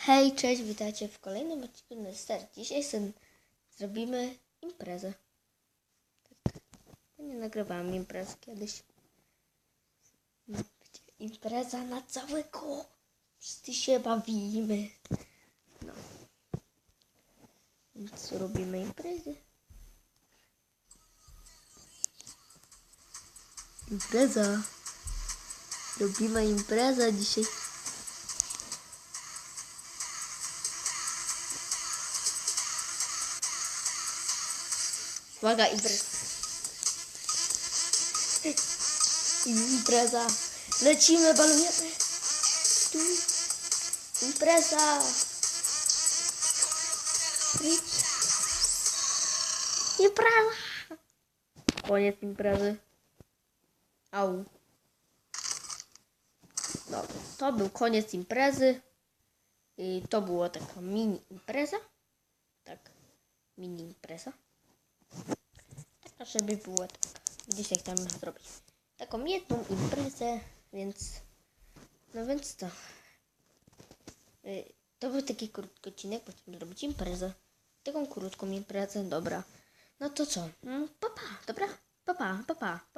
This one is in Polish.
Hej, cześć, witajcie w kolejnym odcinku na Start. Dzisiaj sen zrobimy imprezę. Tak. Nie nagrywałam imprez kiedyś. Będzie Impreza na całego. Wszyscy się bawimy. No. Więc robimy imprezy. Impreza. Robimy imprezę dzisiaj. Uwaga, impreza. Impreza. Lecimy, balujemy. Tu. Impreza. Impreza. Koniec imprezy. Au. No, to był koniec imprezy. I to była taka mini impreza. Tak, mini impreza. Żeby było tak. Dzisiaj chciałem zrobić taką jedną imprezę, więc no więc to. Y, To był taki krótki odcinek, bo chciałem zrobić imprezę. Taką krótką imprezę, dobra. No to co? Mm, Pa, dobra? Pa, pa, pa, pa, pa, pa.